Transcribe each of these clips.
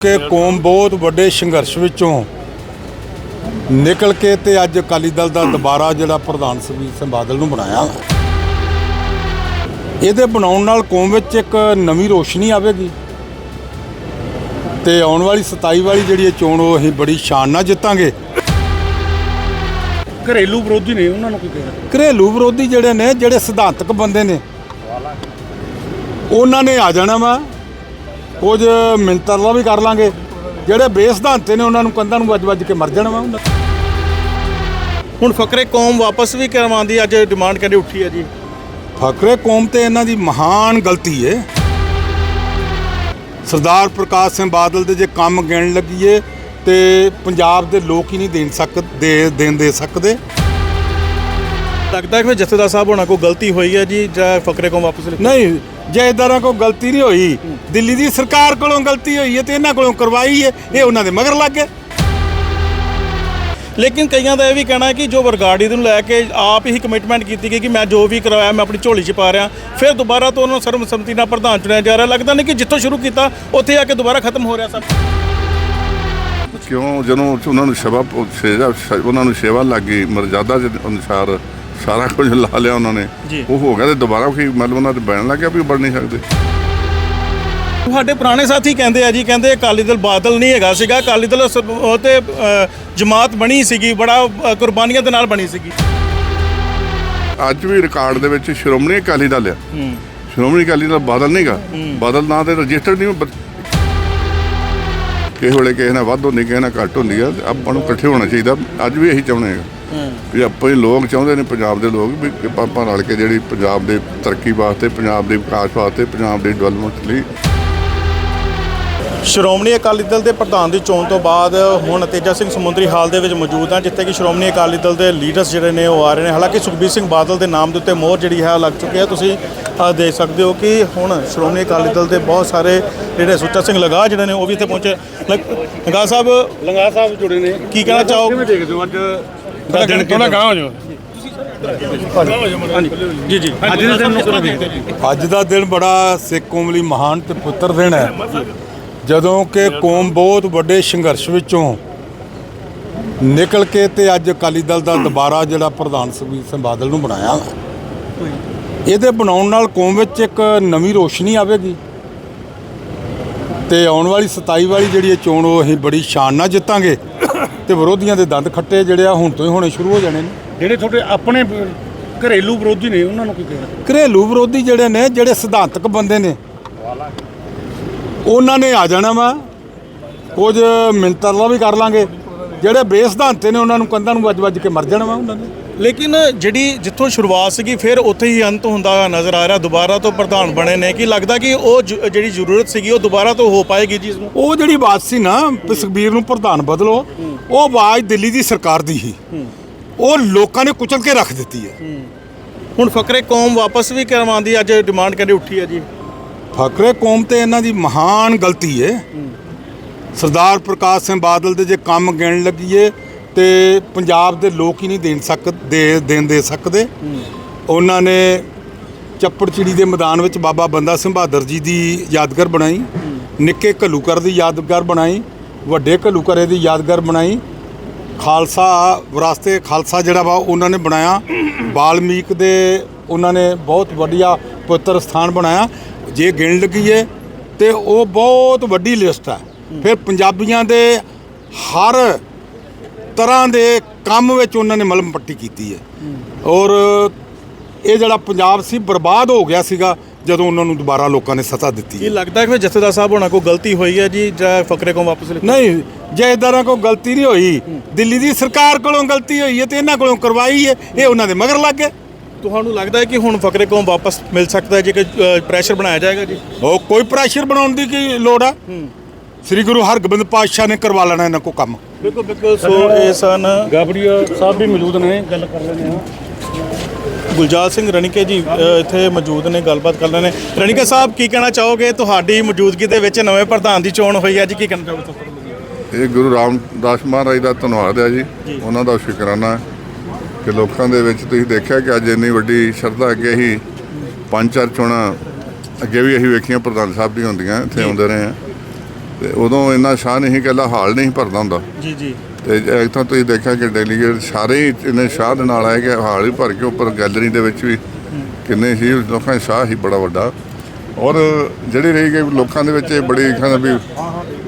ਕਿ ਕੌਮ ਬਹੁਤ ਵੱਡੇ ਸੰਘਰਸ਼ ਵਿੱਚੋਂ ਨਿਕਲ ਕੇ ਤੇ ਅੱਜ ਅਕਾਲੀ ਦਲ ਦਾ ਦੁਬਾਰਾ ਜਿਹੜਾ ਪ੍ਰਧਾਨ ਸੁਖਬੀਰ ਸਿੰਘ ਬਾਦਲ ਨੂੰ ਬਣਾਇਆ। ਇਹਦੇ ਬਣਾਉਣ ਨਾਲ ਕੌਮ ਵਿੱਚ ਇੱਕ ਨਵੀਂ ਰੋਸ਼ਨੀ ਆਵੇਗੀ। ਤੇ ਆਉਣ ਵਾਲੀ 27 ਵਾਲੀ ਜਿਹੜੀ ਇਹ ਚੋਣ ਉਹ ਅਸੀਂ ਬੜੀ ਸ਼ਾਨ ਨਾਲ ਜਿੱਤਾਂਗੇ। ਘਰੇਲੂ ਵਿਰੋਧੀ ਨੇ ਉਹਨਾਂ ਨੂੰ ਕੀ ਕਹਿਣਾ? ਘਰੇਲੂ ਵਿਰੋਧੀ ਜਿਹੜੇ ਨੇ ਜਿਹੜੇ ਸਿਧਾਂਤਕ ਬੰਦੇ ਨੇ ਉਹਨਾਂ ਨੇ ਆ ਜਾਣਾ ਵਾ। ਕੁਝ ਮਿੰਤਰਲਾ ਵੀ ਕਰ ਲਾਂਗੇ। ਜਿਹੜੇ ਬੇਸਿਧਾਂਤੇ ਨੇ ਉਹਨਾਂ ਨੂੰ ਕੰਧਾਂ ਨੂੰ ਵੱਜ-ਵੱਜ ਕੇ ਮਰ ਜਾਣਾ ਵਾ ਉਹਨਾਂ ਹੁਣ ਫਕਰੇ ਕੌਮ ਵਾਪਸ ਵੀ ਕਰਵਾਉਣ ਦੀ ਅੱਜ ਡਿਮਾਂਡ ਕਹਿੰਦੇ ਉੱਠੀ ਹੈ ਜੀ। ਫਕਰੇ ਕੌਮ ਤੇ ਇਹਨਾਂ ਦੀ ਮਹਾਨ ਗਲਤੀ ਏ। ਸਰਦਾਰ ਪ੍ਰਕਾਸ਼ ਸਿੰਘ ਬਾਦਲ ਦੇ ਜੇ ਕੰਮ ਗਿਣ ਲੱਗੀਏ ਤੇ ਪੰਜਾਬ ਦੇ ਲੋਕ ਹੀ ਨਹੀਂ ਦੇਣ ਸਕਦੇ ਦੇਣ ਦੇ ਸਕਦੇ। ਲੱਗਦਾ ਹੈ ਕਿ ਜਥੇਦਾਰ ਸਾਹਿਬ ਹੋਣਾ ਕੋਈ ਗਲਤੀ ਹੋਈ ਹੈ ਜੀ ਜਾਂ ਫਕਰੇ ਕੌਮ ਵਾਪਸ ਲਿਖ- ਨਹੀਂ ਜੇ ਇਦਾਂ ਦਾ ਕੋਈ ਗਲਤੀ ਨਹੀਂ ਹੋਈ। ਦਿੱਲੀ ਦੀ ਸਰਕਾਰ ਕੋਲੋਂ ਗਲਤੀ ਹੋਈ ਹੈ ਤੇ ਇਹਨਾਂ ਕੋਲੋਂ ਕਰਵਾਈ ਹੈ ਇਹ ਉਹਨਾਂ ਦੇ ਮਗਰ ਲੱਗ ਗਏ। ਲੇਕਿਨ ਕਈਆਂ ਦਾ ਇਹ ਵੀ ਕਹਿਣਾ ਹੈ ਕਿ ਜੋ ਵਰਗਾੜੀ ਨੂੰ ਲੈ ਕੇ ਆਪ ਹੀ ਕਮਿਟਮੈਂਟ ਕੀਤੀ ਗਈ ਕਿ ਮੈਂ ਜੋ ਵੀ ਕਰਵਾਇਆ ਮੈਂ ਆਪਣੀ ਝੋਲੀ 'ਚ ਪਾ ਰਿਹਾ ਫਿਰ ਦੁਬਾਰਾ ਤੋਂ ਉਹਨਾਂ ਨੂੰ ਸਰਬਸੰਮਤੀ ਨਾਲ ਪ੍ਰਧਾਨ ਚੁਣਿਆ ਜਾ ਰਿਹਾ। ਲੱਗਦਾ ਨਹੀਂ ਕਿ ਜਿੱਥੋਂ ਸ਼ੁਰੂ ਕੀਤਾ ਉੱਥੇ ਆ ਕੇ ਦੁਬਾਰਾ ਖਤਮ ਹੋ ਰਿਹਾ ਸਭ। ਕਿਉਂ? ਜਦੋਂ ਉਹਨਾਂ ਨੂੰ ਸੇਵਾ ਉਹਨਾਂ ਨੂੰ ਸੇਵਾ ਲੱਗ ਗਈ ਮਰਜ਼ਾਦਾ ਦੇ ਅਨੁਸਾਰ ਸਾਰਾ ਕੁਝ ਲਾ ਲਿਆ ਉਹਨਾਂ ਨੇ। ਜੀ। ਉਹ ਹੋ ਗਿਆ ਤੇ ਦੁਬਾਰਾ ਕੀ ਮਤਲਬ ਉਹਨਾਂ ਤੇ ਬੈਣ ਲੱਗਿਆ ਵੀ ਉਹ ਬਣ ਨਹੀਂ ਸਕਦੇ। ਤੁਹਾਡੇ ਪੁਰਾਣੇ ਸਾਥੀ ਕਹਿੰਦੇ ਆ ਜੀ ਕਹਿੰਦੇ ਅਕਾਲੀ ਦਲ ਬਾਦਲ ਨਹੀਂ ਹੈਗਾ ਸੀਗਾ। ਅਕਾਲੀ ਦਲ ਸ- ਉਹ ਤੇ ਅ, ਜਮਾਤ ਬਣੀ ਸੀਗੀ ਬੜਾ ਅ, ਕੁਰਬਾਨੀਆਂ ਦੇ ਨਾਲ ਬਣੀ ਸੀਗੀ। ਅੱਜ ਵੀ ਰਿਕਾਰਡ ਦੇ ਵਿੱਚ ਸ਼੍ਰੋਮਣੀ ਅਕਾਲੀ ਦਲ ਆ। ਸ਼੍ਰੋਮਣੀ ਅਕਾਲੀ ਦਲ ਬਾਦਲ ਨਹੀਂਗਾ। ਬਾਦਲ ਨਾਂ ਤੇ ਰਜਿਸਟਰਡ ਨਹੀਂ ਬ- ਕਿਸੇ ਵੇਲੇ ਕਿਸੇ ਨਾਲ ਵੱਧ ਹੁੰਦੀ ਕਿਸੇ ਨਾਲ ਘੱਟ ਹੁੰਦੀ ਆ ਤੇ ਆਪਾਂ ਨੂੰ ਇਕੱਠੇ ਹੋਣਾ ਚਾਹੀਦਾ। ਅੱਜ ਵੀ ਇਹੀ ਚਾਹੁੰਦੇ ਆ। ਵੀ ਆਪਾਂ ਹੀ ਲੋਕ ਚਾਹੁੰਦੇ ਨੇ ਪੰਜਾਬ ਦੇ ਲੋਕ ਵੀ ਕਿ ਆਪਾਂ ਰਲ ਕੇ ਜਿਹੜੀ ਪੰਜਾਬ ਦੇ ਤਰੱਕੀ ਵਾਸਤੇ ਪੰਜਾਬ ਦੇ ਵਿਕਾਸ ਵਾਸਤੇ ਪੰਜਾਬ ਦੀ ਡਿਵੈਲਪਮੈਂਟ ਲਈ ਸ਼੍ਰੋਮਣੀ ਅਕਾਲੀ ਦਲ ਦੇ ਪ੍ਰਧਾਨ ਦੀ ਚੋਣ ਤੋਂ ਬਾਅਦ ਹੁਣ ਤੇਜਾ ਸਿੰਘ ਸਮੁੰਦਰੀ ਹਾਲ ਦੇ ਵਿੱਚ ਮੌਜੂਦ ਹਾਂ ਜਿੱਥੇ ਕਿ ਸ਼੍ਰੋਮਣੀ ਅਕਾਲੀ ਦਲ ਦੇ ਲੀਡਰਸ ਜਿਹੜੇ ਨੇ ਉਹ ਆ ਰਹੇ ਨੇ। ਹਾਲਾਂਕਿ ਸੁਖਬੀਰ ਸਿੰਘ ਬਾਦਲ ਦੇ ਨਾਮ ਦੇ ਉੱਤੇ ਮੋਹਰ ਜਿਹੜੀ ਹੈ ਉਹ ਲੱਗ ਚੁੱਕੀ ਹੈ। ਤੁਸੀਂ ਦੇਖ ਸਕਦੇ ਹੋ ਕਿ ਹੁਣ ਸ਼੍ਰੋਮਣੀ ਅਕਾਲੀ ਦਲ ਦੇ ਬਹੁਤ ਸਾਰੇ ਜਿਹੜੇ ਸੁੱਚਾ ਸਿੰਘ ਲਗਾ ਜਿਹੜੇ ਨੇ ਉਹ ਵੀ ਇੱਥੇ ਪਹੁੰਚੇ। ਲਗਾ ਸਾਹਿਬ ਲੰਗਾ ਸਾਹਿਬ ਜੁੜੇ ਨੇ। ਕੀ ਕਹਿਣਾ ਚਾਹੋਗੇ? ਕਿਵੇਂ ਦੇਖਦੇ ਹੋ? ਅੱਜ ਦਾ ਦਿਨ ਥੋੜਾ ਗਾਂ ਹੋ ਜਾਓ। ਜੀ ਜੀ। ਅੱਜ ਦੇ ਦਿਨ ਨੂੰ ਹੋ? ਅੱਜ ਦਾ ਦਿਨ ਬੜਾ ਸਿੱਖ ਕੌਮ ਲਈ ਮਹਾਨ ਤੇ ਪੁੱਤਰ ਦਿਨ ਹੈ। ਜਦੋਂ ਕਿ ਕੌਮ ਬਹੁਤ ਵੱਡੇ ਸੰਘਰਸ਼ ਵਿੱਚੋਂ ਨਿਕਲ ਕੇ ਤੇ ਅੱਜ ਅਕਾਲੀ ਦਲ ਦਾ ਦੁਬਾਰਾ ਜਿਹੜਾ ਪ੍ਰਧਾਨ ਸੁਖਬੀਰ ਸਿੰਘ ਬਾਦਲ ਨੂੰ ਬਣਾਇਆ। ਇਹਦੇ ਬਣਾਉਣ ਨਾਲ ਕੌਮ ਵਿੱਚ ਇੱਕ ਨਵੀਂ ਰੋਸ਼ਨੀ ਆਵੇਗੀ। ਤੇ ਆਉਣ ਵਾਲੀ 27 ਵਾਲੀ ਜਿਹੜੀ ਇਹ ਚੋਣ ਉਹ ਅਸੀਂ ਬੜੀ ਸ਼ਾਨ ਨਾਲ ਜਿੱਤਾਂਗੇ। ਤੇ ਵਿਰੋਧੀਆਂ ਦੇ ਦੰਦ ਖੱਟੇ ਜਿਹੜੇ ਆ ਹੁਣ ਤੋਂ ਹੀ ਹੋਣੇ ਸ਼ੁਰੂ ਹੋ ਜਾਣੇ ਨੇ। ਜਿਹੜੇ ਤੁਹਾਡੇ ਆਪਣੇ ਘਰੇਲੂ ਵਿਰੋਧੀ ਨੇ ਉਹਨਾਂ ਨੂੰ ਕੀ ਕਹਿਣਾ? ਘਰੇਲੂ ਵਿਰੋਧੀ ਜਿਹੜੇ ਨੇ ਜਿਹੜੇ ਸਿਧਾਂਤਕ ਬੰਦੇ ਨੇ ਉਹਨਾਂ ਨੇ ਆ ਜਾਣਾ ਵਾ। ਕੁਝ ਮਿੰਤਰਲਾ ਵੀ ਕਰ ਲਾਂਗੇ। ਜਿਹੜੇ ਬੇਸਿਧਾਂਤੇ ਨੇ ਉਹਨਾਂ ਨੂੰ ਕੰਧਾਂ ਨੂੰ ਵੱਜ-ਵੱਜ ਕੇ ਮਰ ਜਾਣਾ ਵਾ ਉਹਨਾਂ ਨੇ। ਲੇਕਿਨ ਜਿਹੜੀ ਜਿੱਥੋਂ ਸ਼ੁਰੂਆਤ ਸੀਗੀ ਫਿਰ ਉੱਥੇ ਹੀ ਅੰਤ ਹੁੰਦਾ ਨਜ਼ਰ ਆ ਰਿਹਾ। ਦੁਬਾਰਾ ਤੋਂ ਪ੍ਰਧਾਨ ਬਣੇ ਨੇ। ਕੀ ਲੱਗਦਾ ਕਿ ਉਹ ਜ- ਜਿਹੜੀ ਜ਼ਰੂਰਤ ਸੀਗੀ ਉਹ ਦੁਬਾਰਾ ਤੋਂ ਹੋ ਪਾਏਗੀ ਜੀ ਇਸ ਨੂੰ? ਉਹ ਜਿਹੜੀ ਬਾਤ ਸੀ ਨਾ ਵੀ ਸੁਖਬੀਰ ਨੂੰ ਪ੍ਰਧਾਨ ਬਦਲੋ ਉਹ ਆਵਾਜ਼ ਦਿੱਲੀ ਦੀ ਸਰਕਾਰ ਦੀ ਸੀ। ਉਹ ਲੋਕਾਂ ਨੇ ਕੁਚਲ ਕੇ ਰੱਖ ਦਿੱਤੀ ਹੈ। ਹੁਣ ਫਕਰੇ ਕੌਮ ਵਾਪਸ ਵੀ ਕਰਵਾਉਣ ਦੀ ਅੱਜ ਡਿਮਾਂਡ ਕਹਿੰਦੇ ਉੱਠੀ ਹੈ ਜੀ। ਫਕਰੇ ਕੌਮ ਤੇ ਇਹਨਾਂ ਦੀ ਮਹਾਨ ਗਲਤੀ ਏ ਸਰਦਾਰ ਪ੍ਰਕਾਸ਼ ਸਿੰਘ ਬਾਦਲ ਦੇ ਜੇ ਕੰਮ ਗਿਣ ਲੱਗੀਏ ਤੇ ਪੰਜਾਬ ਦੇ ਲੋਕ ਹੀ ਨਹੀਂ ਦੇਣ ਸਕਦੇ ਦੇਣ ਦੇ ਸਕਦੇ। ਉਹਨਾਂ ਨੇ ਚੱਪੜਚਿੜੀ ਦੇ ਮੈਦਾਨ ਵਿੱਚ ਬਾਬਾ ਬੰਦਾ ਸਿੰਘ ਬਹਾਦਰ ਜੀ ਦੀ ਯਾਦਗਾਰ ਬਣਾਈ। ਨਿੱਕੇ ਘੱਲੂਕਰ ਦੀ ਯਾਦਗਾਰ ਬਣਾਈ ਵੱਡੇ ਘੱਲੂਕਰੇ ਦੀ ਯਾਦਗਾਰ ਬਣਾਈ। ਖਾਲਸਾ ਵਿਰਾਸਤੇ ਖਾਲਸਾ ਜਿਹੜਾ ਵਾ ਉਹਨਾਂ ਨੇ ਬਣਾਇਆ। ਬਾਲਮੀਕ ਦੇ ਉਹਨਾਂ ਨੇ ਬਹੁਤ ਵਧੀਆ ਪਵਿੱਤਰ ਸਥਾਨ ਬਣਾਇਆ। ਜੇ ਗਿਣ ਲੱਗੀਏ ਤੇ ਉਹ ਬਹੁਤ ਵੱਡੀ ਲਿਸਟ ਹੈ। ਫਿਰ ਪੰਜਾਬੀਆਂ ਦੇ ਹਰ ਤਰ੍ਹਾਂ ਦੇ ਕੰਮ ਵਿੱਚ ਉਹਨਾਂ ਨੇ ਮਲਮ ਪੱਟੀ ਕੀਤੀ ਹੈ। ਔਰ ਇਹ ਜਿਹੜਾ ਪੰਜਾਬ ਸੀ ਬਰਬਾਦ ਹੋ ਗਿਆ ਸੀਗਾ ਜਦੋਂ ਉਹਨਾਂ ਨੂੰ ਦੁਬਾਰਾ ਲੋਕਾਂ ਨੇ ਸੱਤਾ ਦਿੱਤੀ ਕੀ ਲੱਗਦਾ ਕਿ ਜਥੇਦਾਰ ਸਾਹਿਬ ਹੋਣਾ ਕੋਈ ਗਲਤੀ ਹੋਈ ਹੈ ਜੀ ਜਾਂ ਫਕਰੇ ਕੌਮ ਵਾਪਸ ਲਿਖ- ਨਹੀਂ ਜੇ ਇਦਾਂ ਦਾ ਕੋਈ ਗਲਤੀ ਨਹੀਂ ਹੋਈ ਦਿੱਲੀ ਦੀ ਸਰਕਾਰ ਕੋਲੋਂ ਗਲਤੀ ਹੋਈ ਹੈ ਤੇ ਇਹਨਾਂ ਕੋਲੋਂ ਕਰਵਾਈ ਹੈ ਇਹ ਉਹਨਾਂ ਦੇ ਮਗਰ ਲੱਗ ਗਏ। ਤੁਹਾਨੂੰ ਲੱਗਦਾ ਹੈ ਕਿ ਹੁਣ ਫਕਰੇ ਕੌਮ ਵਾਪਸ ਮਿਲ ਸਕਦਾ ਹੈ ਜੇ ਕਿ ਪ੍ਰੈਸ਼ਰ ਬਣਾਇਆ ਜਾਏਗਾ ਜੀ? ਉਹ ਕੋਈ ਪ੍ਰੈਸ਼ਰ ਬਣਾਉਣ ਦੀ ਕੀ ਲੋੜ ਆ? ਸ੍ਰੀ ਗੁਰੂ ਹਰਗੋਬਿੰਦ ਪਾਤਸ਼ਾਹ ਨੇ ਕਰਵਾ ਲੈਣਾ ਇਹਨਾਂ ਕੋ ਕੰਮ। ਬਿਲਕੁਲ ਬਿਲਕੁਲ ਸੋ ਇਹ ਸਨ ਗਾਬੜੀਆ ਸਾਹਿਬ ਵੀ ਮੌਜੂਦ ਨੇ ਗੱਲ ਕਰ ਲੈਣੇ ਆ ਗੁਲਜਾਰ ਸਿੰਘ ਰਣੀਕੇ ਜੀ ਅ, ਇੱਥੇ ਮੌਜੂਦ ਨੇ ਗੱਲਬਾਤ ਕਰ ਨੇ। ਰਣੀਕੇ ਸਾਹਿਬ ਕੀ ਕਹਿਣਾ ਚਾਹੋਗੇ? ਤੁਹਾਡੀ ਮੌਜੂਦਗੀ ਦੇ ਵਿੱਚ ਨਵੇਂ ਪ੍ਰਧਾਨ ਦੀ ਚੋਣ ਹੋਈ ਹੈ ਜੀ ਕੀ ਕਹਿਣਾ ਚਾਹੋਗੇ ਤੁਸੀਂ? ਇਹ ਗੁਰੂ ਰਾਮਦਾਸ ਮਹਾਰਾਜ ਦਾ ਧੰਨਵਾਦ ਹੈ ਜੀ। ਉਹਨਾਂ ਦਾ ਸ਼ੁਕਰਾਨਾ ਹੈ ਕਿ ਲੋਕਾਂ ਦੇ ਵਿੱਚ ਤੁਸੀਂ ਦੇਖਿਆ ਕਿ ਅੱਜ ਇੰਨੀ ਵੱਡੀ ਸ਼ਰਧਾ ਅੱਗੇ ਹੀ ਪੰਜ ਚਾਰ ਚੋਣਾਂ ਅੱਗੇ ਵੀ ਅਸੀਂ ਵੇਖੀਆਂ ਪ੍ਰਧਾਨ ਸਾਹਿਬ ਦੀ ਹੁੰਦੀਆਂ ਇੱਥੇ ਆਉਂਦੇ ਰਹੇ ਆ ਤੇ ਉਦੋਂ ਇੰਨਾ ਸ਼ਾਹ ਨਹੀਂ ਕਿ ਹਾਲ ਨਹੀਂ ਭਰਦਾ ਹੁੰਦਾ। ਜੀ ਜੀ। ਤੇ ਇੱਕ ਤਾਂ ਤੁਸੀਂ ਦੇਖਿਆ ਕਿ ਡੈਲੀਗੇਟ ਸਾਰੇ ਇੰਨੇ ਸ਼ਾਹ ਦੇ ਨਾਲ ਆਏ ਕਿ ਹਾਲ ਹੀ ਭਰ ਕੇ ਉੱਪਰ ਗੈਲਰੀ ਦੇ ਵਿੱਚ ਵੀ ਕਿੰਨੇ ਸੀ ਲੋਕਾਂ ਦਾ ਸ਼ਾਹ ਹੀ ਬੜਾ ਵੱਡਾ। ਔਰ ਜਿਹੜੀ ਰਹੀ ਕਿ ਲੋਕਾਂ ਦੇ ਵਿੱਚ ਇਹ ਬੜੀ ਕਹਿੰਦਾ ਵੀ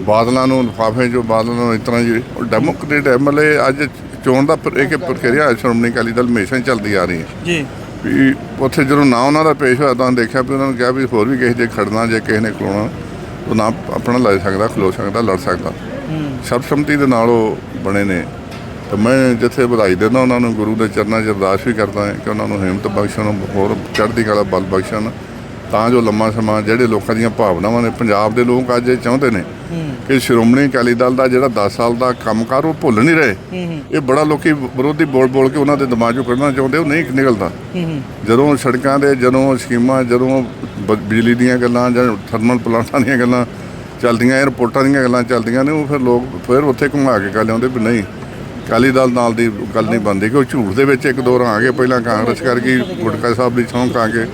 ਬਾਦਲਾਂ ਨੂੰ ਲਿਫਾਫੇ ਜੋ ਬਾਦਲਾਂ ਨੂੰ ਇਸ ਤਰ੍ਹਾਂ ਜੀ ਡੈਮੋਕ੍ਰੇਟ ਐਮਐਲਏ ਅੱਜ ਚੋਣ ਦਾ ਇੱਕ ਪ੍ਰਕਿਰਿਆ ਸ਼੍ਰੋਮਣੀ ਅਕਾਲੀ ਦਲ ਹਮੇਸ਼ਾ ਹੀ ਚੱਲਦੀ ਆ ਰਹੀ ਹੈ। ਜੀ। ਵੀ ਉੱਥੇ ਜਦੋਂ ਨਾ ਉਹਨਾਂ ਦਾ ਪੇਸ਼ ਹੋਇਆ ਤਾਂ ਦੇਖਿਆ ਵੀ ਉਹਨਾਂ ਨੂੰ ਕਿਹਾ ਵੀ ਹੋਰ ਵੀ ਕਿਸੇ ਦੇ ਖੜਨਾ ਜੇ ਕਿਸੇ ਨੇ ਖਲੋਣਾ। ਉਹ ਨਾ ਆਪਣਾ ਲੈ ਸਕਦਾ ਖਲੋ ਸਕਦਾ ਲੜ ਸਕਦਾ। ਸਰਬਸੰਮਤੀ ਦੇ ਨਾਲ ਉਹ ਬਣੇ ਨੇ। ਤੇ ਮੈਂ ਜਿੱਥੇ ਵਧਾਈ ਦਿੰਦਾ ਉਹਨਾਂ ਨੂੰ ਗੁਰੂ ਦੇ ਚਰਨਾਂ 'ਚ ਅਰਦਾਸ ਵੀ ਕਰਦਾ ਹਾਂ ਕਿ ਉਹਨਾਂ ਨੂੰ ਹਿੰਮਤ ਬਖਸ਼ਣ ਹੋਰ ਚੜ੍ਹਦੀ ਕਲਾ ਬਲ ਬਖਸ਼ਣ। ਤਾਂ ਜੋ ਲੰਮਾ ਸਮਾਂ ਜਿਹੜੇ ਲੋਕਾਂ ਦੀਆਂ ਭਾਵਨਾਵਾਂ ਨੇ ਪੰਜਾਬ ਦੇ ਲੋਕ ਅੱਜ ਇਹ ਚਾਹੁੰਦੇ ਨੇ ਕਿ ਸ਼੍ਰੋਮਣੀ ਅਕਾਲੀ ਦਲ ਦਾ ਜਿਹੜਾ 10 ਸਾਲ ਦਾ ਕੰਮਕਾਰ ਉਹ ਭੁੱਲ ਨਹੀਂ ਰਹੇ। ਇਹ ਬੜਾ ਲੋਕੀ ਵਿਰੋਧੀ ਬੋਲ ਬੋਲ ਕੇ ਉਹਨਾਂ ਦੇ ਦਿਮਾਗ 'ਚੋਂ ਕੱਢਣਾ ਚਾਹੁੰਦੇ ਉਹ ਨਹੀਂ ਨਿਕਲਦਾ। ਜਦੋਂ ਸੜਕਾਂ ਦੇ ਜਦੋਂ ਸਕੀਮਾਂ ਜਦੋਂ ਬਿਜਲੀ ਦੀਆਂ ਗੱਲਾਂ ਜਾਂ ਥਰਮਲ ਪਲਾਂਟਾਂ ਦੀਆਂ ਗੱਲਾਂ ਚੱਲਦੀਆਂ 에ਅਰਪੋਰਟਾਂ ਦੀਆਂ ਗੱਲਾਂ ਚੱਲਦੀਆਂ ਨੇ ਉਹ ਫਿਰ ਲੋਕ ਫਿਰ ਉੱਥੇ ਘੁਮਾ ਕੇ ਗੱਲ ਆਉਂਦੇ ਵੀ ਨਹੀਂ ਅਕਾਲੀ ਦਲ ਨਾਲ ਦੀ ਗੱਲ ਨਹੀਂ ਬਣਦੀ ਕਿ ਉਹ ਝੂਠ ਦੇ ਵਿੱਚ ਇੱਕ ਦੋ ਰਾਂ ਆ ਗਏ। ਪਹਿਲਾਂ ਕਾਂਗਰਸ ਕਰ ਗਈ ਗੁਟਕਾ ਸਾਹਿਬ ਦੀ ਸਹੁੰ ਖਾ ਕੇ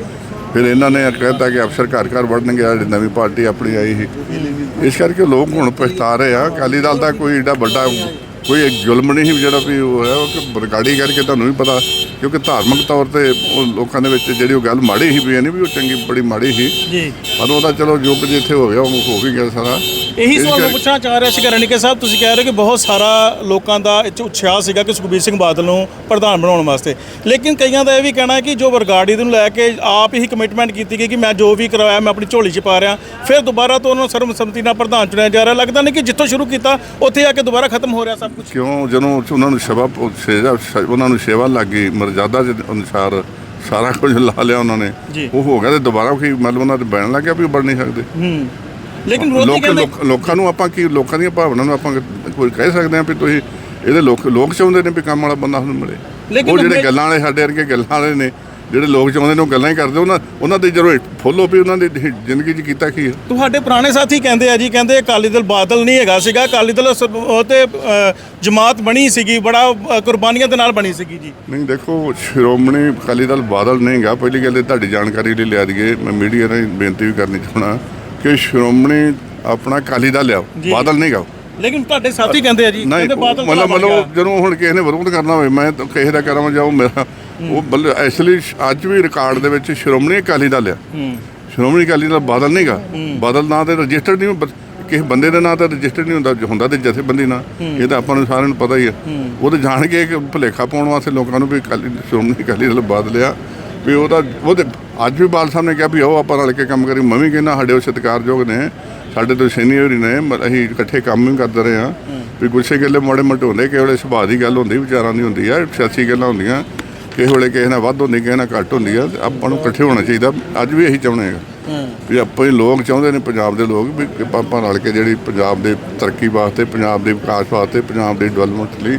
ਫਿਰ ਇਹਨਾਂ ਨੇ ਕਹਿਤਾ ਕਿ ਅਫਸਰ ਘਰ ਘਰ ਵੜਨਗੇ, ਆਹ ਜਿਹੜੀ ਨਵੀਂ ਪਾਰਟੀ ਆਪਣੀ ਆਈ ਸੀ। ਇਸ ਕਰਕੇ ਲੋਕ ਹੁਣ ਪਛਤਾ ਰਹੇ ਆ। ਅਕਾਲੀ ਦਲ ਦਾ ਕੋਈ ਏਡਾ ਵੱਡਾ ਕੋਈ ਜ਼ੁਲਮ ਨਹੀਂ ਜਿਹੜਾ ਵੀ ਉਹ ਹੈ ਉਹ ਕਿ ਬਰਗਾੜੀ ਕਰਕੇ ਤੁਹਾਨੂੰ ਵੀ ਪਤਾ ਕਿਉਂਕਿ ਧਾਰਮਿਕ ਤੌਰ ਤੇ ਉਹ ਲੋਕਾਂ ਦੇ ਵਿੱਚ ਜਿਹੜੀ ਉਹ ਗੱਲ ਮਾੜੀ ਵੀ ਇਹ ਨਹੀਂ ਵੀ ਉਹ ਚੰਗੀ ਬੜੀ ਮਾੜੀ ਸੀ ਜੀ। ਪਰ ਉਹਦਾ ਚਲੋ ਯੁੱਗ ਜਿੱਥੇ ਹੋ ਗਿਆ ਉਹ ਹੋ ਵੀ ਗਿਆ ਸਾਰਾ। ਇਹੀ ਸਵਾਲ ਮੈਂ ਪੁੱਛਣਾ ਚਾਹ ਰਿਹਾ ਸੀ ਰਣੀਕੇ ਸਾਹਿਬ ਤੁਸੀਂ ਕਹਿ ਰਹੇ ਹੋ ਕਿ ਬਹੁਤ ਸਾਰਾ ਲੋਕਾਂ ਦਾ 'ਚ ਉਤਸ਼ਾਹ ਸੀਗਾ ਕਿ ਸੁਖਬੀਰ ਸਿੰਘ ਬਾਦਲ ਨੂੰ ਪ੍ਰਧਾਨ ਬਣਾਉਣ ਵਾਸਤੇ। ਲੇਕਿਨ ਕਈਆਂ ਦਾ ਇਹ ਵੀ ਕਹਿਣਾ ਹੈ ਕਿ ਜੋ ਵਰਗਾੜੀ ਨੂੰ ਲੈ ਕੇ ਆਪ ਹੀ ਕਮਿਟਮੈਂਟ ਕੀਤੀ ਗਈ ਕਿ ਮੈਂ ਜੋ ਵੀ ਕਰਵਾਇਆ ਮੈਂ ਆਪਣੀ ਝੋਲੀ 'ਚ ਪਾ ਰਿਹਾ ਫਿਰ ਦੁਬਾਰਾ ਤੋਂ ਉਹਨਾਂ ਨੂੰ ਸਰਬਸੰਮਤੀ ਨਾਲ ਪ੍ਰਧਾਨ ਚੁਣਿਆ ਜਾ ਰਿਹਾ। ਲੱਗਦਾ ਨਹੀਂ ਕਿ ਜਿੱਥੋਂ ਸ਼ੁਰੂ ਕੀਤਾ ਉੱਥੇ ਆ ਕੇ ਦੁਬਾਰਾ ਖਤਮ ਹੋ ਰਿਹਾ ਸਭ ਕੁਝ ਕਿਉਂ ਜਦੋਂ ਉਹਨਾਂ ਨੂੰ ਸੇਵਾ ਸੇਵਾ ਉਹਨਾਂ ਨੂੰ ਸੇਵਾ ਲੱਗ ਗਈ ਮਰਜ਼ਾਦਾ ਦੇ ਅਨੁਸਾਰ ਸਾਰਾ ਕੁਝ ਲਾ ਲਿਆ ਉਹਨਾਂ ਨੇ। ਉਹ ਹੋ ਗਿਆ ਤੇ ਦੁਬਾਰਾ ਕੀ ਮਤਲਬ ਉਹਨਾਂ ਤੇ ਬੈਣ ਲੱਗ ਗਿਆ ਵੀ ਉਹ ਬਣ ਨਹੀਂ ਸਕਦੇ? ਲੇਕਿਨ ਲੋਕ ਨੂੰ ਆਪਾਂ ਕੀ ਲੋਕਾਂ ਦੀਆਂ ਭਾਵਨਾਵਾਂ ਨੂੰ ਆਪਾਂ ਕੋਈ ਕਹਿ ਸਕਦੇ ਹਾਂ ਵੀ ਤੁਸੀਂ ਇਹਦੇ ਲੋਕ ਲੋਕ ਚਾਹੁੰਦੇ ਨੇ ਵੀ ਕੰਮ ਵਾਲਾ ਬੰਦਾ ਸਾਨੂੰ ਮਿਲੇ। ਉਹ ਜਿਹੜੇ ਗੱਲਾਂ ਵਾਲੇ ਸਾਡੇ ਵਰਗੇ ਗੱਲਾਂ ਵਾਲੇ ਨੇ ਜਿਹੜੇ ਲੋਕ ਚਾਹੁੰਦੇ ਨੇ ਉਹ ਗੱਲਾਂ ਹੀ ਕਰਦੇ ਉਹਨਾਂ ਉਹਨਾਂ ਦੇ ਜਦੋਂ ਫੁੱਲ ਵੀ ਉਹਨਾਂ ਦੀ ਜ਼ਿੰਦਗੀ 'ਚ ਕੀਤਾ ਕੀ ਹੈ? ਤੁਹਾਡੇ ਪੁਰਾਣੇ ਸਾਥੀ ਕਹਿੰਦੇ ਆ ਜੀ ਕਹਿੰਦੇ ਅਕਾਲੀ ਦਲ ਬਾਦਲ ਨਹੀਂ ਹੈਗਾ ਸੀਗਾ ਅਕਾਲੀ ਦਲ ਉਹ ਤੇ ਜਮਾਤ ਬਣੀ ਸੀਗੀ ਬੜਾ ਕੁਰਬਾਨੀਆਂ ਦੇ ਨਾਲ ਬਣੀ ਸੀਗੀ ਜੀ। ਨਹੀਂ ਦੇਖੋ ਸ਼੍ਰੋਮਣੀ ਅਕਾਲੀ ਦਲ ਬਾਦਲ ਨਹੀਂਗਾ ਪਹਿਲੀ ਗੱਲ ਇਹ ਤੁਹਾਡੀ ਜਾਣਕਾਰੀ ਲਈ ਲਿਆ ਦਈਏ ਮੈਂ ਮੀਡੀਆ ਰਾਹੀਂ ਬੇਨਤੀ ਵੀ ਕਰਨੀ ਚਾਹਣਾ ਕਿ ਸ਼੍ਰੋਮਣੀ ਆਪਣਾ ਅਕਾਲੀ ਦਲ ਲਿਆਓ। ਬਾਦਲ ਨਹੀਂ ਗਾਓ ਲੇਕਿਨ ਤੁਹਾਡੇ ਸਾਥੀ ਕਹਿੰਦੇ ਆ ਜੀ ਨਹੀਂ ਮਤਲਬ। ਮਤਲਬ ਜਦੋਂ ਹੁਣ ਕਿਸੇ ਨੇ ਵਿਰੋਧ ਕਰਨਾ ਹੋਵੇ ਮੈਂ ਤਾਂ ਕਿਸੇ ਦਾ ਕਰਾਂ ਜਾਉ ਮੇਰਾ ਉਹ ਬੱਲੇ ਐਕਚੁਅਲੀ ਅੱਜ ਵੀ ਰਿਕਾਰਡ ਦੇ ਵਿੱਚ ਸ਼੍ਰੋਮਣੀ ਅਕਾਲੀ ਦਲ ਆ। ਸ਼੍ਰੋਮਣੀ ਅਕਾਲੀ ਦਲ ਬਾਦਲ ਨਹੀਂਗਾ। ਬਾਦਲ ਨਾਂ ਤੇ ਰਜਿਸਟਰਡ ਨਹੀਂ ਕਿਸੇ ਬੰਦੇ ਦੇ ਨਾਂ ਤੇ ਰਜਿਸਟਰਡ ਨਹੀਂ ਹੁੰਦਾ ਹੁੰਦਾ ਤੇ ਜਥੇਬੰਦੀ ਨਾਂ। ਇਹ ਤਾਂ ਆਪਾਂ ਨੂੰ ਸਾਰਿਆਂ ਨੂੰ ਪਤਾ ਹੀ ਆ। ਉਹ ਤਾਂ ਜਾਣ ਕੇ ਕਿ ਭੁਲੇਖਾ ਪਾਉਣ ਵਾਸਤੇ ਲੋਕਾਂ ਨੂੰ ਵੀ ਅਕਾਲੀ ਸ਼੍ਰੋਮਣੀ ਅਕਾਲੀ ਦਲ ਬਾਦਲ ਆ। ਵੀ ਉਹਦਾ ਉਹਦੇ ਅੱਜ ਵੀ ਬਾਲ ਸਾਹਿਬ ਨੇ ਕਿਹਾ ਵੀ ਆਓ, ਆਪਾਂ ਰਲ ਕੇ ਕੰਮ ਕਰੀ ਮੈਂ ਵੀ ਕਹਿੰਦਾ, ਸਾਡੇ ਉਹ ਸਤਿਕਾਰਯੋਗ ਨੇ, ਸਾਡੇ ਤੋਂ ਸੀਨੀਅਰ ਹੀ ਨੇ, ਮ- ਅਸੀਂ ਇਕੱਠੇ ਕੰਮ ਵੀ ਕਰਦੇ ਰਹੇ ਹਾਂ। ਵੀ ਗੁੱਸੇ ਗੱਲੇ ਮੋੜੇ ਮਟੋਂਦੇ ਕਿਸੇ ਵੇਲੇ ਸੁਭਾਅ ਦੀ ਗੱਲ ਹੁੰਦੀ, ਵਿਚਾਰਾਂ ਦੀ ਹੁੰਦੀ ਆ, ਸਿਆਸੀ ਗੱਲਾਂ ਹੁੰਦੀਆਂ। ਕਿਸੇ ਵੇਲੇ ਕਿਸੇ ਨਾਲ ਵੱਧ ਹੁੰਦੀ, ਕਿਸੇ ਨਾਲ ਘੱਟ ਹੁੰਦੀ ਆ ਆਪਾਂ ਨੂੰ ਇਕੱਠੇ ਹੋਣਾ ਚਾਹੀਦਾ। ਅੱਜ ਵੀ ਇਹੀ ਚਾਹੁੰਦੇ ਹਾਂ ਵੀ ਆਪਾਂ ਹੀ ਲੋਕ ਚਾਹੁੰਦੇ ਨੇ, ਪੰਜਾਬ ਦੇ ਲੋਕ, ਵੀ ਆਪਾਂ ਰਲ ਕੇ ਜਿਹੜੀ ਪੰਜਾਬ ਦੇ ਤਰੱਕੀ ਵਾਸਤੇ, ਪੰਜਾਬ ਦੇ ਵਿਕਾਸ ਵਾਸਤੇ, ਪੰਜਾਬ ਦੀ ਡਿਵੈਲਪਮੈਂਟ ਲਈ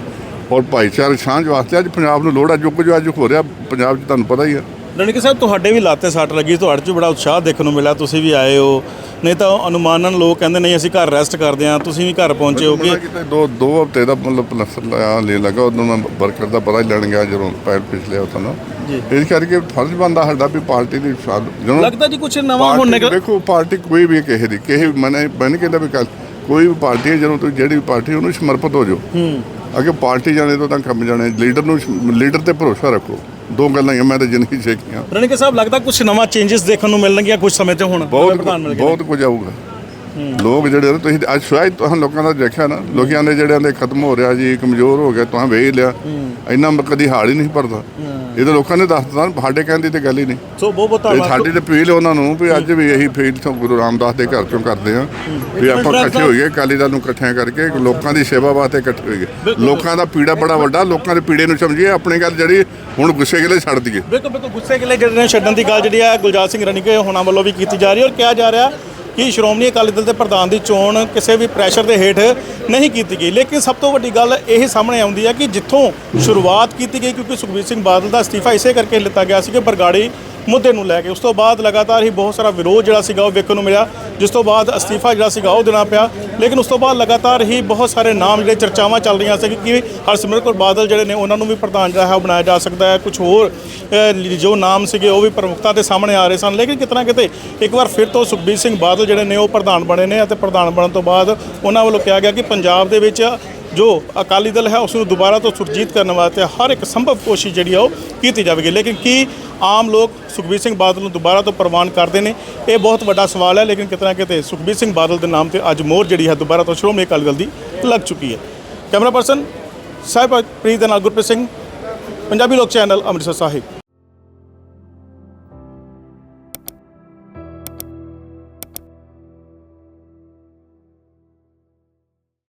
ਔਰ ਭਾਈਚਾਰਕ ਸਾਂਝ ਵਾਸਤੇ, ਅੱਜ ਪੰਜਾਬ ਨੂੰ ਲੋੜ ਆ ਜੋ ਕੁਝ ਅੱਜ ਹੋ ਰਿਹਾ, ਪੰਜਾਬ 'ਚ ਤੁਹਾਨੂੰ ਪਤਾ ਹੀ ਆ। ਰਣੀਕੇ ਸਾਹਿਬ ਤੁਹਾਡੇ ਵੀ ਲਾਤੇ ਸੱਟ ਲੱਗੀ ਤੁਹਾਡੇ 'ਚ ਬੜਾ ਉਤਸ਼ਾਹ ਦੇਖਣ ਨੂੰ ਮਿਲਿਆ ਤੁਸੀਂ ਵੀ ਆਏ ਹੋ। ਨਹੀਂ ਤਾਂ ਅਨੁਮਾਨਨ ਲੋਕ ਕਹਿੰਦੇ ਨਹੀਂ ਅਸੀਂ ਘਰ ਰੈਸਟ ਕਰਦੇ ਹਾਂ ਤੁਸੀਂ ਵੀ ਘਰ ਪਹੁੰਚੇ ਹੋ ਕਿ ਕਿਤੇ ਦੋ ਦੋ ਹਫ਼ਤੇ ਦਾ ਮਤਲਬ ਪਲਸਰ ਲਿਆ ਲੈ ਲਗਾ ਉਦੋਂ ਮੈਂ ਵਰਕਰ ਦਾ ਪਤਾ ਹੀ ਲੈਣ ਗਿਆ ਜਦੋਂ ਪੈਰ ਪਿਛਲੇ ਉਦੋਂ ਨਾ। ਜੀ। ਇਸ ਕਰਕੇ ਫਰਜ਼ ਬੰਦਾ ਸਾਡਾ ਵੀ ਪਾਰਟੀ ਦੀ ਜਦੋਂ ਲੱਗਦਾ ਜੀ ਕੁਝ ਨਵਾਂ ਹੁਣ ਨਿਕਲ ਦੇਖੋ ਪਾਰਟੀ ਕੋਈ ਵੀ ਕਿਸੇ ਦੀ ਕਿਸੇ ਮਨੇ ਮੈਂ ਨਹੀਂ ਕਹਿੰਦਾ ਵੀ ਕੱਲ ਕੋਈ ਵੀ ਪਾਰਟੀ ਹੈ ਜਦੋਂ ਤੁਸੀਂ ਜਿਹੜੀ ਵੀ ਪਾਰਟੀ ਉਹਨੂੰ ਸਮਰਪਿਤ ਹੋ ਜਾਓ। ਹੂੰ। ਅੱਗੇ ਪਾਰਟੀ ਜਾਣੇ ਤੋਂ ਤਾਂ ਕੰਮ ਜਾਣੇ ਲੀਡਰ ਨੂੰ ਲੀਡਰ ਤੇ ਭਰੋਸਾ ਰੱਖੋ। ਦੋ ਗੱਲਾਂ ਹੀ ਆ, ਮੈਂ ਤਾਂ ਜ਼ਿੰਦਗੀ 'ਚ ਸਿੱਖੀਆਂ ਰਣੀਕੇ ਸਾਹਿਬ ਲੱਗਦਾ ਕੁਝ ਨਵਾਂ ਚੇਂਜਸ ਦੇਖਣ ਨੂੰ ਮਿਲਣਗੀਆਂ ਕੁਝ ਸਮੇਂ ਤੇ ਹੁਣ? ਬਹੁਤ ਪ੍ਰਧਾਨ ਮਿਲ ਗਏ ਬਹੁਤ ਕੁਝ ਆਊਗਾ। ਲੋਕ ਜਿਹੜੇ ਨੇ ਤੁਸੀਂ ਅੱਜ ਸ਼ਾਇਦ ਤੁਹਾਨੂੰ ਲੋਕਾਂ ਦਾ ਦੇਖਿਆ ਨਾ ਲੋਕਾਂ ਦੇ ਜਿਹੜਿਆਂ ਦੇ ਖਤਮ ਹੋ ਰਿਹਾ ਜੀ ਕਮਜ਼ੋਰ ਹੋ ਗਿਆ ਤੁਸੀਂ ਵੇਖ ਲਿਆ। ਇੰਨਾ ਮ- ਕਦੀ ਹਾਲ ਹੀ ਨਹੀਂ ਭਰਦਾ। ਇਹ ਤਾਂ ਲੋਕਾਂ ਨੇ ਦੱਸ ਦਿੱਤਾ ਨਾ, ਸਾਡੇ ਕਹਿਣ ਦੀ ਤੇ ਗੱਲ ਹੀ ਨਹੀਂ। ਸੋ ਬਹੁਤ ਬਹੁਤ ਧੰਨਵਾਦ। ਸਾਡੀ ਤੇ ਅਪੀਲ ਉਹਨਾਂ ਨੂੰ ਵੀ ਅੱਜ ਵੀ ਇਹੀ ਫੀਲ ਤੋਂ ਗੁਰੂ ਰਾਮਦਾਸ ਦੇ ਘਰ ਚੋਂ ਕਰਦੇ ਆ ਵੀ ਆਪਾਂ ਇਕੱਠੇ ਹੋਈਏ ਅਕਾਲੀ ਦਲ ਨੂੰ ਇਕੱਠਿਆਂ ਕਰਕੇ ਲੋਕਾਂ ਦੀ ਸੇਵਾ ਵਾਸਤੇ ਇਕੱਠੇ ਹੋਈਏ। ਲੋਕਾਂ ਦਾ ਪੀੜਾ ਬੜਾ ਵੱਡਾ ਲੋਕਾਂ ਦੇ ਪੀੜੇ ਨੂੰ ਸਮਝੀਏ ਆਪਣੀ ਗੱਲ ਜਿਹੜੀ ਹੁਣ ਗੁੱਸੇ ਗਿਲੇ ਛੱਡ ਦਈਏ। ਬਿਲਕੁਲ ਬਿਲਕੁਲ ਗੁੱਸੇ ਗਿਲੇ ਜਿਹੜੇ ਨੇ ਛੱਡਣ ਦੀ ਗੱਲ ਜਿਹੜੀ ਆ ਗੁਲਜਾਰ ਸਿੰਘ ਰਣੀਕੇ ਹੋਣਾ ਵੱਲੋਂ ਵੀ ਕੀਤੀ ਜਾ ਰਹੀ ਔਰ ਕਿਹਾ ਜਾ ਰਿਹਾ ਕਿ ਸ਼੍ਰੋਮਣੀ ਅਕਾਲੀ ਦਲ ਦੇ ਪ੍ਰਧਾਨ ਦੀ ਚੋਣ ਕਿਸੇ ਵੀ ਪ੍ਰੈਸ਼ਰ ਦੇ ਹੇਠ ਨਹੀਂ ਕੀਤੀ ਗਈ। ਲੇਕਿਨ ਸਭ ਤੋਂ ਵੱਡੀ ਗੱਲ ਇਹ ਸਾਹਮਣੇ ਆਉਂਦੀ ਹੈ ਕਿ ਜਿੱਥੋਂ ਸ਼ੁਰੂਆਤ ਕੀਤੀ ਗਈ, ਕਿਉਂਕਿ ਸੁਖਬੀਰ ਸਿੰਘ ਬਾਦਲ ਦਾ ਅਸਤੀਫਾ ਇਸੇ ਕਰਕੇ ਲਿੱਤਾ ਗਿਆ ਸੀ ਕਿ ਬਰਗਾੜੀ ਮੁੱਦੇ ਨੂੰ ਲੈ ਕੇ। ਉਸ ਤੋਂ ਬਾਅਦ ਲਗਾਤਾਰ ਹੀ ਬਹੁਤ ਸਾਰਾ ਵਿਰੋਧ ਜਿਹੜਾ ਸੀਗਾ ਉਹ ਵੇਖਣ ਨੂੰ ਮਿਲਿਆ, ਜਿਸ ਤੋਂ ਬਾਅਦ ਅਸਤੀਫਾ ਜਿਹੜਾ ਸੀਗਾ ਉਹ ਦੇਣਾ ਪਿਆ। ਲੇਕਿਨ ਉਸ ਤੋਂ ਬਾਅਦ ਲਗਾਤਾਰ ਹੀ ਬਹੁਤ ਸਾਰੇ ਨਾਮ ਜਿਹੜੇ ਚਰਚਾਵਾਂ ਚੱਲ ਰਹੀਆਂ ਸੀ ਕਿ ਹਰਸਿਮਰਤ ਕੌਰ ਬਾਦਲ ਜਿਹੜੇ ਨੇ ਉਹਨਾਂ ਨੂੰ ਵੀ ਪ੍ਰਧਾਨ ਜਿਹੜਾ ਹੈ ਉਹ ਬਣਾਇਆ ਜਾ ਸਕਦਾ ਹੈ। ਕੁਝ ਹੋਰ ਜੋ ਨਾਮ ਸੀਗੇ ਉਹ ਵੀ ਪ੍ਰਮੁੱਖਤਾ ਦੇ ਸਾਹਮਣੇ ਆ ਰਹੇ ਸਨ। ਲੇਕਿਨ ਕਿਤਨਾ ਕਿਤੇ ਇੱਕ ਵਾਰ ਫਿਰ ਤੋਂ ਸੁਖਬੀਰ ਸਿੰਘ ਬਾਦਲ ਬਾਦਲ ਜਿਹੜੇ ਨੇ ਉਹ ਪ੍ਰਧਾਨ ਬਣੇ ਨੇ ਅਤੇ ਪ੍ਰਧਾਨ ਬਣਨ ਤੋਂ ਬਾਅਦ ਉਹਨਾਂ ਵੱਲੋਂ ਕਿਹਾ ਗਿਆ ਕਿ ਪੰਜਾਬ ਦੇ ਵਿੱਚ ਜੋ ਅਕਾਲੀ ਦਲ ਹੈ ਉਸ ਨੂੰ ਦੁਬਾਰਾ ਤੋਂ ਸੁਰਜੀਤ ਕਰਨ ਵਾਸਤੇ ਹਰ ਇੱਕ ਸੰਭਵ ਕੋਸ਼ਿਸ਼ ਜਿਹੜੀ ਆ ਉਹ ਕੀਤੀ ਜਾਵੇਗੀ। ਲੇਕਿਨ ਕੀ ਆਮ ਲੋਕ ਸੁਖਬੀਰ ਸਿੰਘ ਬਾਦਲ ਨੂੰ ਦੁਬਾਰਾ ਤੋਂ ਪ੍ਰਵਾਨ ਕਰਦੇ ਨੇ? ਇਹ ਬਹੁਤ ਵੱਡਾ ਸਵਾਲ ਹੈ, ਲੇਕਿਨ ਕਿਤਨਾ ਕਿਤੇ ਸੁਖਬੀਰ ਸਿੰਘ ਬਾਦਲ ਦੇ ਨਾਮ ਤੇ ਅੱਜ ਮੋਹਰ ਜਿਹੜੀ ਹੈ ਦੁਬਾਰਾ ਤੋਂ ਸ਼੍ਰੋਮਣੀ ਅਕਾਲੀ ਦਲ ਦੀ ਲੱਗ ਚੁੱਕੀ ਹੈ। ਕੈਮਰਾ ਪਰਸਨ ਸਾਹਿਬ ਪ੍ਰੀਤ ਦੇ ਨਾਲ ਗੁਰਪ੍ਰੀਤ ਸਿੰਘ, ਪੰਜਾਬੀ ਲੋਕ ਚੈਨਲ ਅੰਮ੍ਰਿਤਸਰ ਸਾਹਿਬ।